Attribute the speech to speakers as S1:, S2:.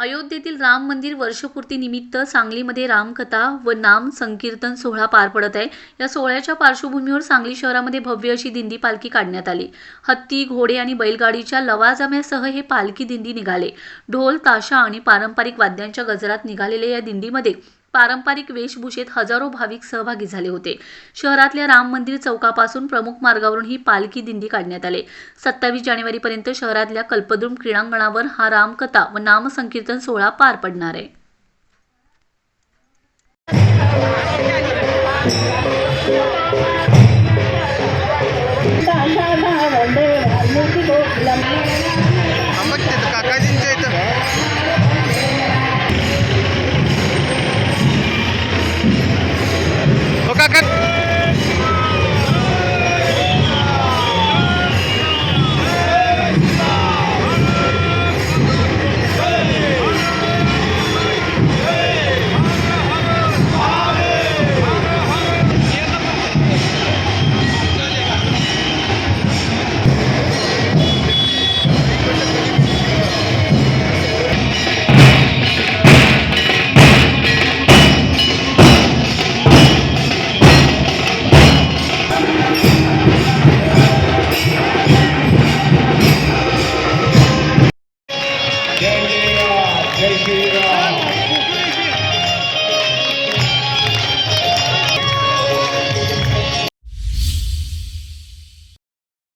S1: अयोध्येतील राम मंदिर वर्षपूर्तीनिमित्त सांगलीमध्ये रामकथा व नाम संकीर्तन सोहळा पार पडत आहे. या सोहळ्याच्या पार्श्वभूमीवर सांगली शहरामध्ये भव्य अशी दिंडी पालखी काढण्यात आली. हत्ती घोडे आणि बैलगाडीच्या लवाजम्यासह हे पालखी दिंडी निघाले. ढोल ताशा आणि पारंपरिक वाद्यांच्या गजरात निघालेल्या या दिंडीमध्ये पारंपरिक वेशभूषेत हजारो भाविक सहभागी झाले होते. शहरातल्या राम मंदिर चौकापासून प्रमुख मार्गावरून ही पालखी दिंडी काढण्यात आले. सत्तावीस जानेवारीपर्यंत शहरातल्या कल्पद्रुम क्रीडांगणावर हा रामकथा व नामसंकीर्तन सोहळा पार पडणार आहे.
S2: Mentira!